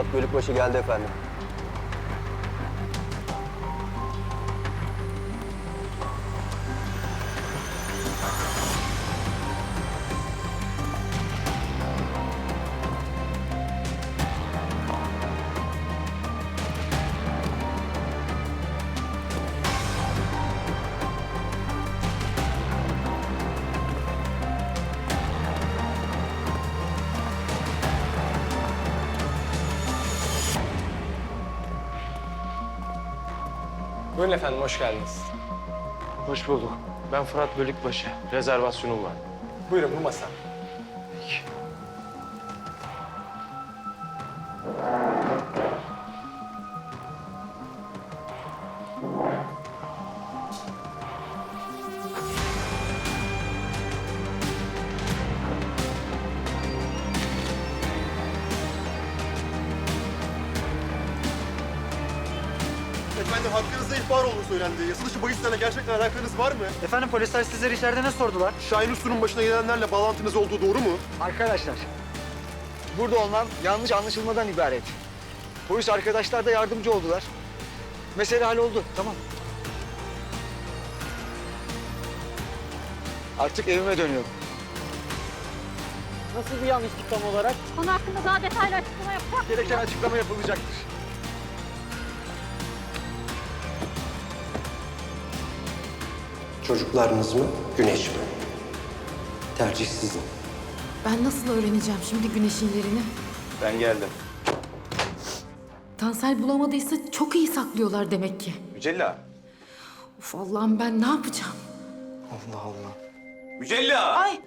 Fırat Bölükbaşı geldi efendim. Buyurun efendim, hoş geldiniz. Hoş bulduk. Ben Fırat Bölükbaşı. Rezervasyonum var. Buyurun bu masa. Efendim hakkınızda ihbar olduğu söylendi. Yasılışı bahislerle gerçekten alakanız var mı? Efendim polisler sizleri içeride ne sordular? Şahin Uslu'nun başına gelenlerle bağlantınız olduğu doğru mu? Arkadaşlar, burada olmam yanlış anlaşılmadan ibaret. Polis arkadaşlar da yardımcı oldular. Mesele halloldu, tamam. Artık evime dönüyorum. Nasıl bir yanlışlık tam olarak? Konu hakkında daha detaylı açıklama yapacak Gereken açıklama yapılacaktır. Çocuklarınız mı, güneş mi? Tercih sizin. Ben nasıl öğreneceğim şimdi güneşin yerini? Ben geldim. Tansel bulamadıysa çok iyi saklıyorlar demek ki. Mücella. Uf Allah'ım ben ne yapacağım? Allah Allah. Mücella! Ay!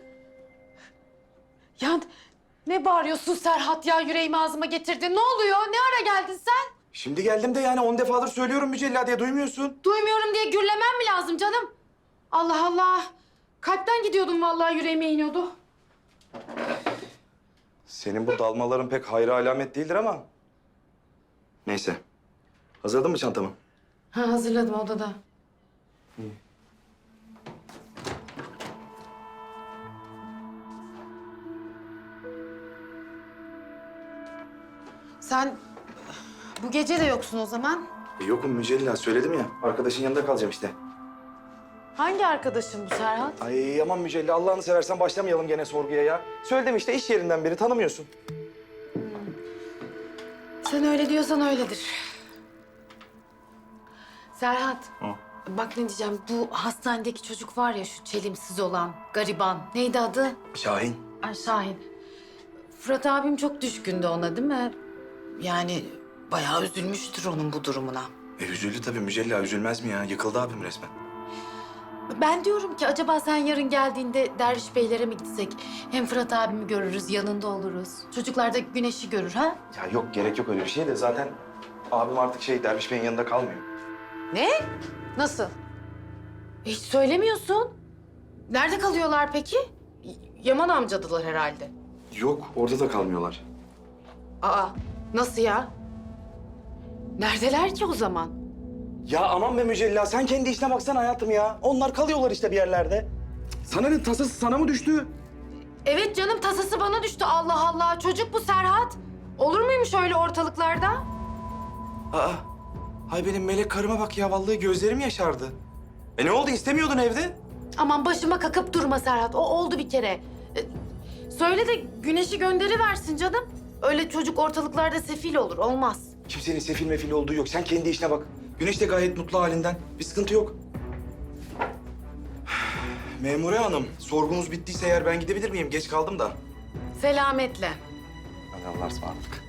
Ya ne bağırıyorsun Serhat ya yüreğimi ağzıma getirdin. Ne oluyor? Ne ara geldin sen? Şimdi geldim de yani on defadır söylüyorum Mücella diye duymuyorsun. Duymuyorum diye gürlemem mi lazım canım? Allah Allah. Kalpten gidiyordum vallahi yüreğime iniyordu. Senin bu dalmaların pek hayra alamet değildir ama. Neyse. Hazırladın mı çantamı? Ha hazırladım odada. Sen bu gece de yoksun o zaman. E, yokum Mücella söyledim ya. Arkadaşın yanında kalacağım işte. Hangi arkadaşın bu Serhat? Ay aman Mücella Allah'ını seversen başlamayalım gene sorguya ya. Söyledim işte iş yerinden biri tanımıyorsun. Sen öyle diyorsan öyledir. Serhat. Bak ne diyeceğim. Bu hastanedeki çocuk var ya şu çelimsiz olan, gariban. Neydi adı? Şahin. Ay Şahin. Fırat abim çok düşkündü ona değil mi? Yani bayağı üzülmüştür onun bu durumuna. E üzüldü tabii Mücella üzülmez mi ya? Yıkıldı abim resmen. Ben diyorum ki acaba sen yarın geldiğinde Derviş Beylere mi gitsek? Hem Fırat abimi görürüz, yanında oluruz. Çocuklar da güneşi görür ha? Ya yok gerek yok öyle bir şey de zaten abim artık şey Derviş Bey'in yanında kalmıyor. Ne? Nasıl? Hiç söylemiyorsun. Nerede kalıyorlar peki? Y- Yaman amcadılar herhalde. Yok orada da kalmıyorlar. Aa, nasıl ya? Neredeler ki o zaman? Ya aman be Mücella sen kendi işine baksana hayatım ya. Onlar kalıyorlar işte bir yerlerde. Sana ne tasası sana mı düştü? Evet canım tasası bana düştü Allah Allah. Çocuk bu Serhat. Olur muymuş öyle ortalıklarda? Aa, hay benim melek karıma bak ya vallahi gözlerim yaşardı. E ne oldu istemiyordun evde? Aman başıma kakıp durma Serhat. O oldu bir kere. Ee, Söyle de güneşi gönderi versin canım. Öyle çocuk ortalıklarda sefil olur. Olmaz. Kimsenin sefil mefil olduğu yok. Sen kendi işine bak. Güneş de gayet mutlu halinden. Bir sıkıntı yok. Memure hanım, sorgunuz bittiyse eğer ben gidebilir miyim? Geç kaldım da. Selametle. Hadi Allah'a ısmarladık.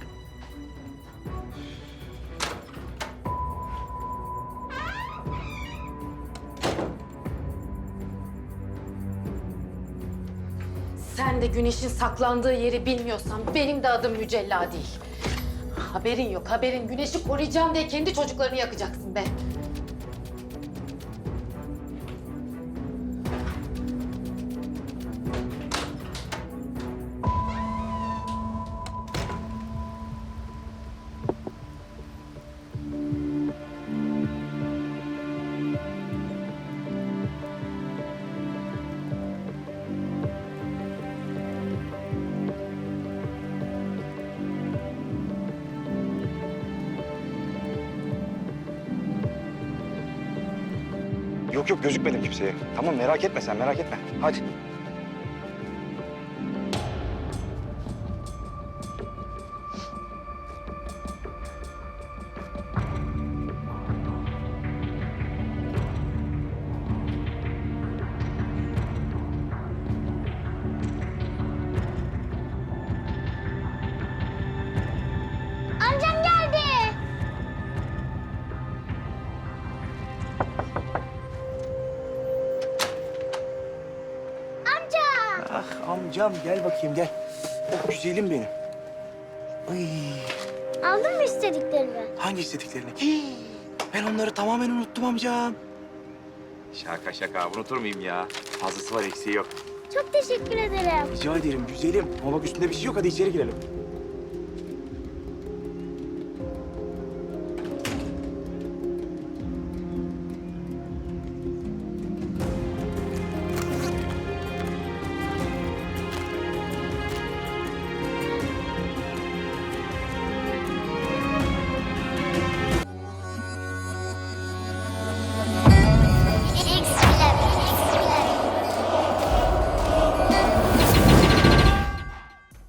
Sen de güneşin saklandığı yeri bilmiyorsan benim de adım Mücella değil. Haberin yok, haberin. Güneşi koruyacağım diye kendi çocuklarını yakacaksın be. Yok yok gözükmedim kimseye. Tamam merak etme sen merak etme. Hadi. Amcam gel bakayım gel. Oh güzelim benim. Ay Aldın mı istediklerimi? hangi istediklerini? Hii, ben onları tamamen unuttum amcam. Şaka şaka unutur muyum ya? Fazlası var eksiği yok. Çok teşekkür ederim. Rica ederim güzelim. Ama bak üstünde bir şey yok hadi içeri girelim.